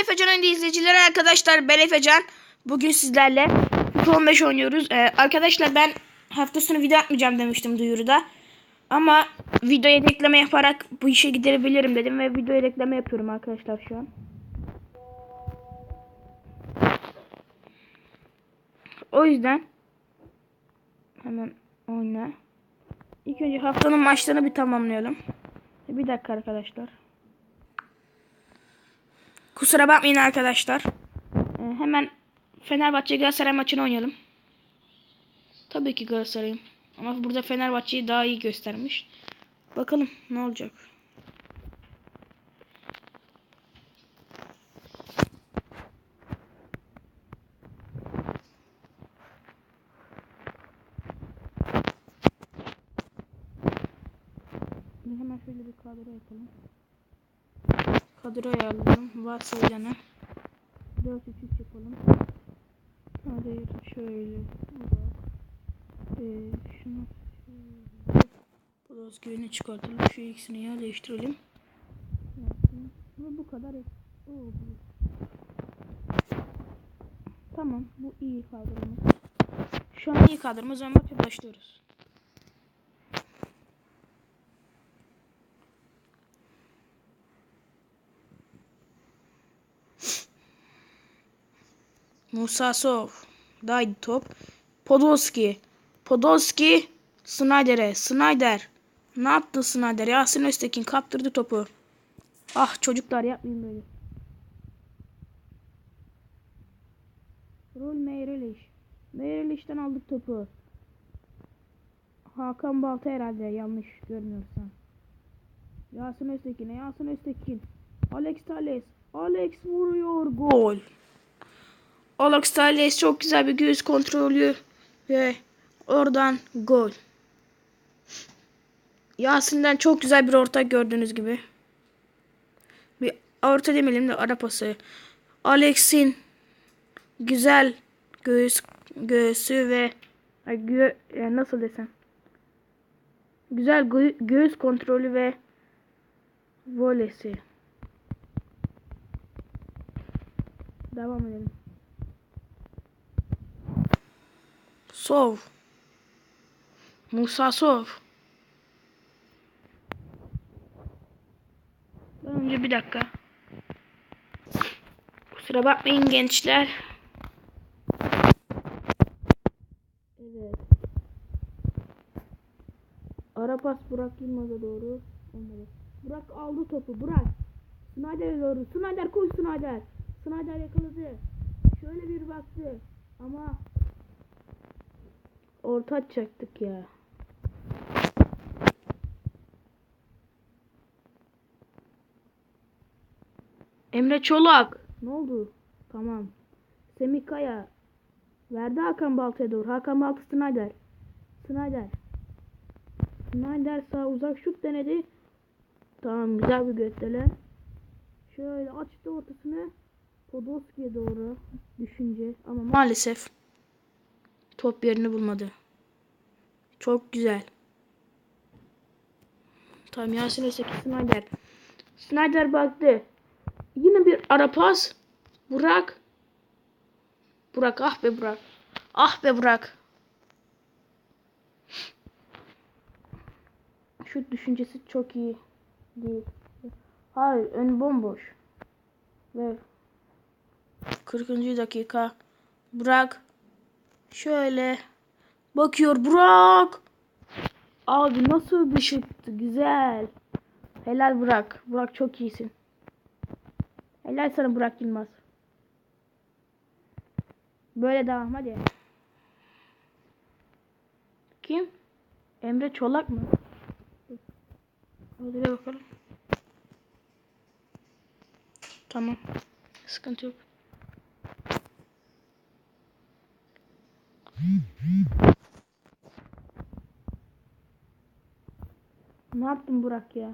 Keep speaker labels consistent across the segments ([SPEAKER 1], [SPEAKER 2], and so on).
[SPEAKER 1] Efecan Oyunda izleyicileri arkadaşlar ben Efecan. Bugün sizlerle FIFA 15 oynuyoruz. Ee, arkadaşlar ben hafta sonu video atmayacağım demiştim duyuruda. Ama videoya ekleme yaparak bu işe giderebilirim dedim ve videoya ekleme yapıyorum arkadaşlar şu an. O yüzden hemen oyna. İlk önce haftanın maçlarını bir tamamlayalım. Bir dakika arkadaşlar. Kusura bakmayın arkadaşlar. Ee, hemen Fenerbahçe Galatasaray maçını oynayalım. Tabii ki Galatasaray'ım. Ama burada Fenerbahçe'yi daha iyi göstermiş. Bakalım ne olacak. Hemen şöyle bir kadro yapalım. Kadro ayarlayalım. Varsayılanı. 4 3 3 yapalım. Hadi şöyle. Ee, şunu şöyle. Bu da özgürlüğünü çıkartalım. Şu ikisini yer değiştirelim. Yaptım. Ve bu kadar. Oo, bu. Tamam. Bu iyi kadromuz. Şu an iyi kadromuz maça başlıyoruz. Musa Sov. Daydı top. Podolski. Podolski. Snyder'e. Snyder. Ne yaptı Snyder? Yasin Öztekin kaptırdı topu. Ah çocuklar yapmayın böyle. Rol Meyreliş. Meyreliş'ten aldık topu. Hakan Balta herhalde yanlış görmüyorsam. Yasin Öztekin'e. Yasin Öztekin. Alex Tales. Alex vuruyor. Gol. Alex Tales çok güzel bir göğüs kontrolü ve oradan gol. Yasin'den çok güzel bir orta gördüğünüz gibi. Bir orta demeyelim de ara pası. Alex'in güzel göğüs göğsü ve gö, yani nasıl desem güzel gö, göğüs kontrolü ve volesi. Devam edelim. Sov. Musa Sov. Önce bir dakika. Kusura bakmayın gençler. Evet. Arapas Burak Yılmaz'a doğru. Olmadı. Burak aldı topu. Burak. Snyder'e doğru. Snyder koş Snyder. Snyder yakaladı. Şöyle bir baktı. Ama orta atacaktık ya. Emre Çolak. Ne oldu? Tamam. Semih Kaya. Verdi Hakan Balta'ya doğru. Hakan Balta Snyder. Snyder. Snyder sağ uzak şut denedi. Tamam güzel bir gösteren. Şöyle açtı ortasını. Podolski'ye doğru düşünce ama maalesef top yerini bulmadı. Çok güzel. Tamam Yasin Özteki Snyder. Snyder baktı. Yine bir ara pas. Burak. Burak ah be Burak. Ah be Burak. Şut düşüncesi çok iyi değil. Hayır ön bomboş. Ve 40. dakika. Burak şöyle bakıyor Burak. Abi nasıl bir şuttu güzel. Helal Burak. Burak çok iyisin. Helal sana Burak Yılmaz. Böyle devam hadi. Kim? Emre Çolak mı? Hadi bakalım. Tamam. Sıkıntı yok. Ne yaptın Burak ya?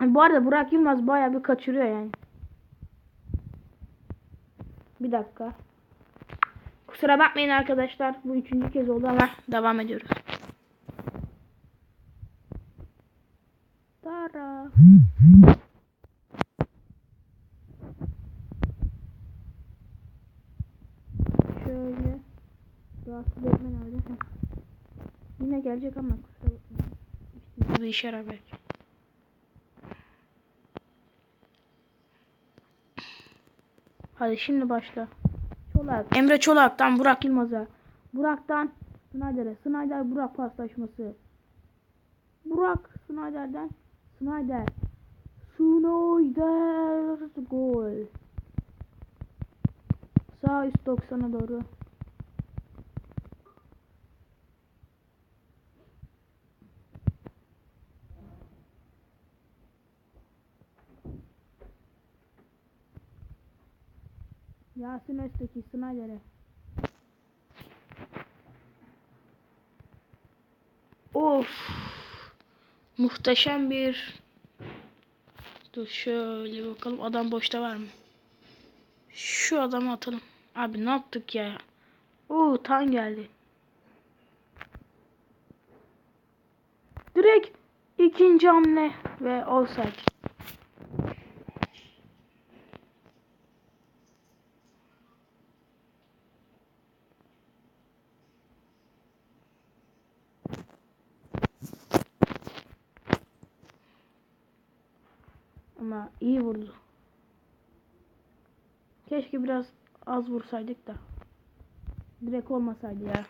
[SPEAKER 1] Bu arada Burak Yılmaz bayağı bir kaçırıyor yani. Bir dakika. Kusura bakmayın arkadaşlar. Bu üçüncü kez oldu ama devam ediyoruz. Tara. Gelecek ama kusura bakmayın. İşte bir işe yarar belki. Hadi şimdi başla. Çolak. Emre Çolak'tan Burak Yılmaz'a. Burak'tan Snyder'e. Snyder Burak paslaşması. Burak Snyder'den Snyder. Snyder gol. Sağ üst 90'a doğru. Yasin Özteki Snyder'e. Of. Muhteşem bir Dur şöyle bakalım adam boşta var mı? Şu adamı atalım. Abi ne yaptık ya? Oo tan geldi. Direkt ikinci hamle ve offside. Ama iyi vurdu. Keşke biraz az vursaydık da. Direkt olmasaydı ya.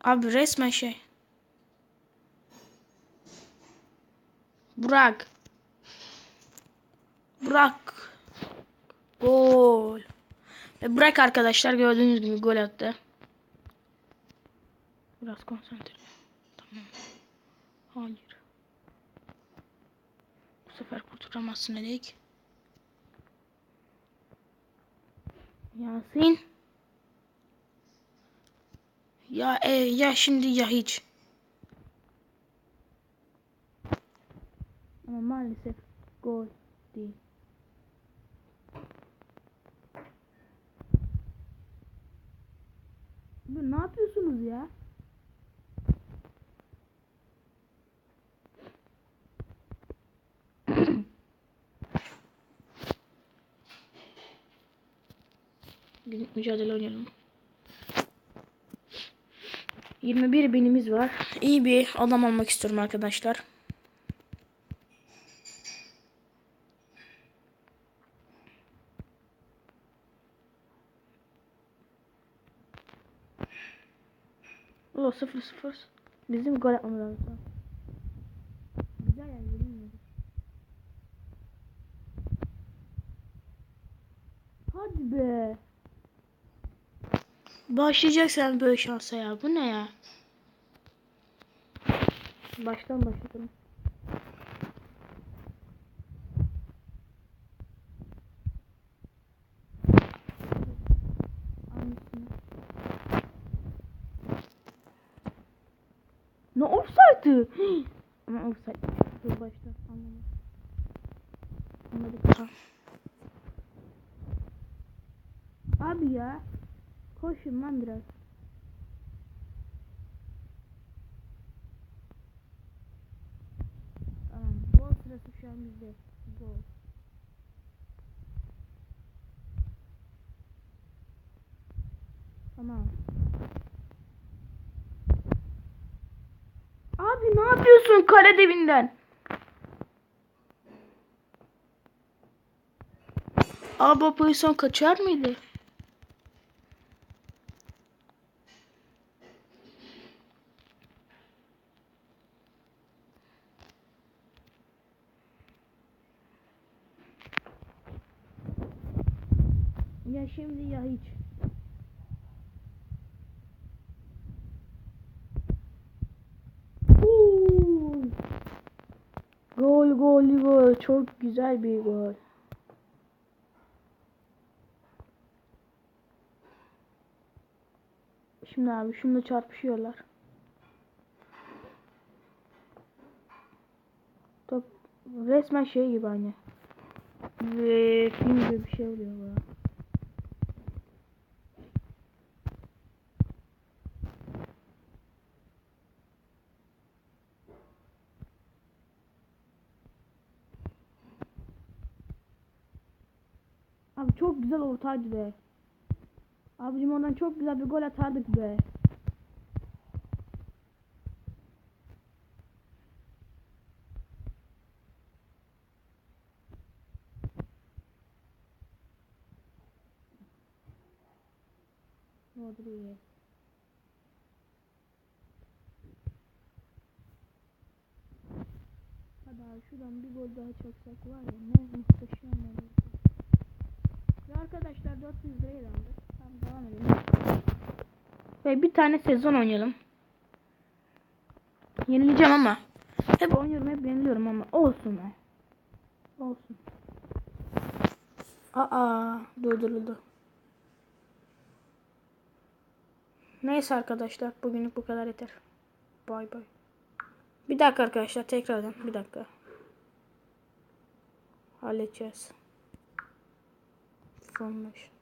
[SPEAKER 1] Abi resmen şey. Burak. Burak. Gol. Ve Burak arkadaşlar gördüğünüz gibi gol attı. Biraz konsantre. Tamam. Hayır. Sefer kurtulamazsın dedik. Yasin. Ya e, ya şimdi ya hiç. Ama maalesef gol değil. Ne yapıyorsunuz ya? Günlük mücadele oynayalım. 21 binimiz var. İyi bir adam almak istiyorum arkadaşlar. O 0 0. Bizim gol atmamız lazım. Güzel yani bilmiyorum. Hadi be. Başlayacak sen böyle şansa ya. Bu ne ya? Baştan. Anlasın. Ne offside'ı? Ama offside. Dur baştan anlamadım. Anladık. Abi ya. Koşun lan biraz. Tamam. Gol sırası şu an bizde. Gol. Tamam. Abi ne yapıyorsun kale dibinden? Abi pozisyon kaçar mıydı? Ya şimdi ya hiç. Oo! Gol gol gol çok güzel bir gol. Şimdi abi şununla çarpışıyorlar. Top resmen şey gibi hani. Ve film gibi bir şey oluyor bu. Abi çok güzel ortaydı be. Abicim oradan çok güzel bir gol atardık be. Rodriguez. Hadi abi şuradan bir gol daha çaksak var ya ne muhteşem olur. Arkadaşlar 400 liraya da aldık. Tamam devam edelim. Ve bir tane sezon oynayalım. Yenileceğim ama. Hep oynuyorum hep yeniliyorum ama olsun be. Olsun. Aa durduruldu. Neyse arkadaşlar bugünlük bu kadar yeter. Bay bay. Bir dakika arkadaşlar tekrardan bir dakika. Halledeceğiz. Formation.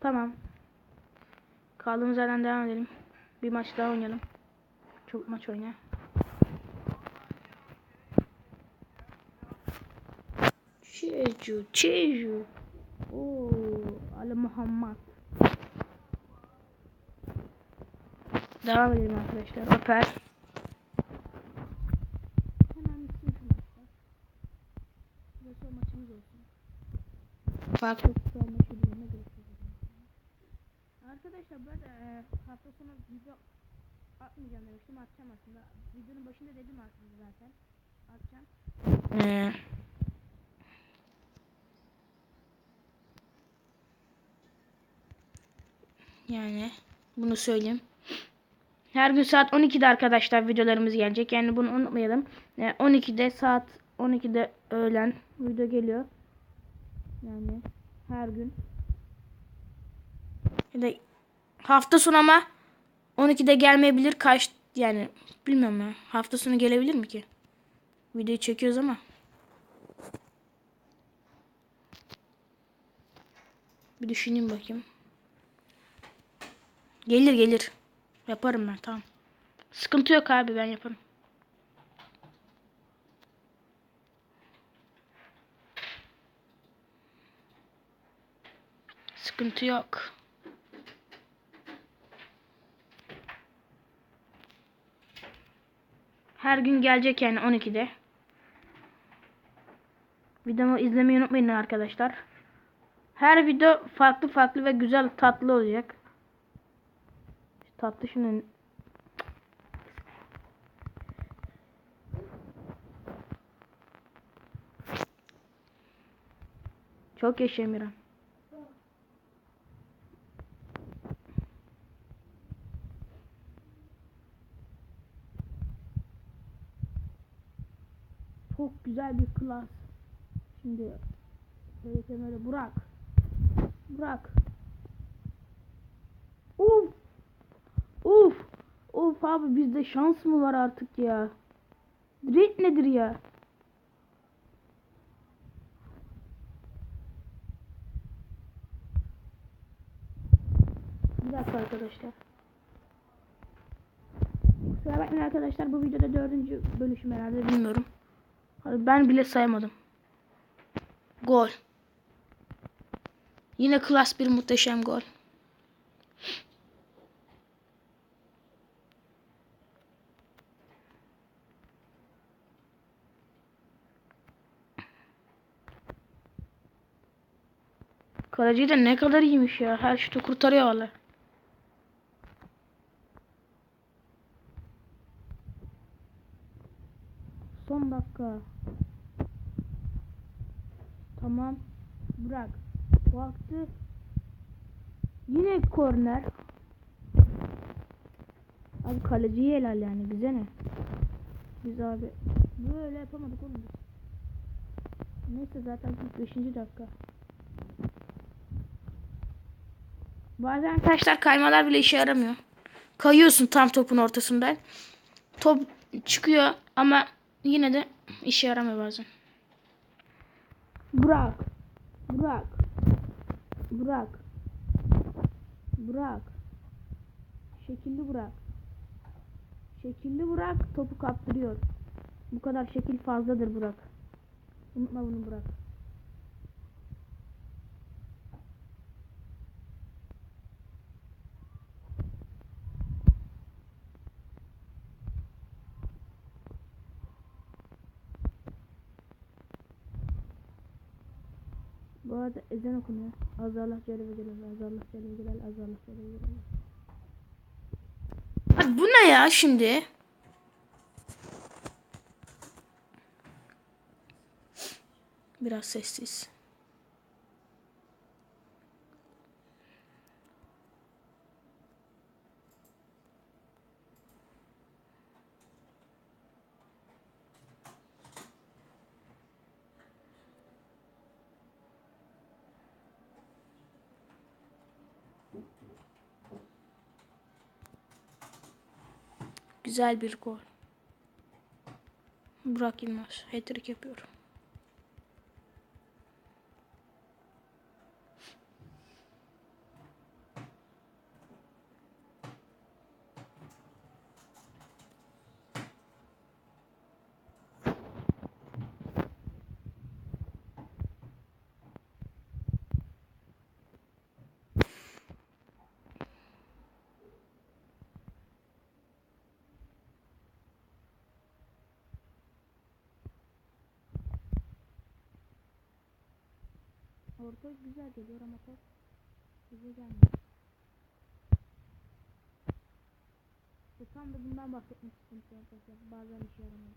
[SPEAKER 1] Tamam. Kaldığımız yerden devam edelim. Bir maç daha oynayalım. Çok maç oyna. Çeju, Çeju. Oo, Ali Muhammed. Devam edelim arkadaşlar. Öper. Hemen bitsin şu maçımız olsun. Farklı kutsal maçı üzerine görüşürüz. Arkadaşlar ben e, hafta sonu video atmayacağım demiştim. Atacağım aslında. Videonun başında dedim aslında zaten. Atacağım. Ee, yani bunu söyleyeyim. Her gün saat 12'de arkadaşlar videolarımız gelecek. Yani bunu unutmayalım. Ee, 12'de saat 12'de öğlen video geliyor. Yani her gün. Ya da hafta sonu ama 12'de gelmeyebilir. Kaç yani bilmiyorum ya. Hafta sonu gelebilir mi ki? Videoyu çekiyoruz ama. Bir düşüneyim bakayım. Gelir gelir. Yaparım ben tamam. Sıkıntı yok abi ben yaparım. Sıkıntı yok. Her gün gelecek yani 12'de. Videomu izlemeyi unutmayın arkadaşlar. Her video farklı farklı ve güzel tatlı olacak. Tatlı şunun. Çok yaşa Emirhan. Çok güzel bir klas. Şimdi böyle Burak. Burak. Abi bizde şans mı var artık ya? Red nedir ya? Bir dakika arkadaşlar. Kusura bakmayın arkadaşlar bu videoda dördüncü bölüşüm herhalde bilmiyorum. Ben bile saymadım. Gol. Yine klas bir muhteşem gol. Kaleci de ne kadar iyiymiş ya. Her şutu kurtarıyor valla. Son dakika. Tamam. Bırak. Baktı. Yine korner. Abi kaleciyi helal yani bize ne? Biz abi böyle yapamadık oğlum. Neyse zaten 45. dakika. Bazen arkadaşlar kaymalar bile işe yaramıyor. Kayıyorsun tam topun ortasından. Top çıkıyor ama yine de işe yaramıyor bazen. Bırak. Bırak. Bırak. Bırak. Şekilli bırak. Şekilli Burak topu kaptırıyor. Bu kadar şekil fazladır Burak. Unutma bunu Burak. Arada ezan okunuyor. Azallah Celle ve Celal, Azallah Celle ve Celal, Azallah Celle ve Celal. Bu ne ya şimdi? Biraz sessiz. Güzel bir gol. Burak Yılmaz. Hat-trick yapıyor. Orta güzel geliyor ama top bize gelmiyor. İşte tam da bundan bahsetmek istedim arkadaşlar. Bazen işe yaramıyor.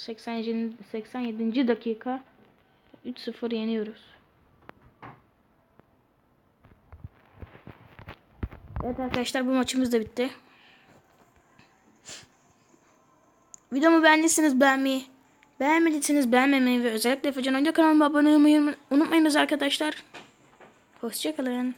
[SPEAKER 1] 87. 87. dakika 3-0 yeniyoruz. Evet arkadaşlar bu maçımız da bitti. Videomu beğendiyseniz beğenmeyi, beğenmediyseniz beğenmemeyi ve özellikle Efecan Oyuncu kanalıma abone olmayı unutmayınız arkadaşlar. Hoşçakalın.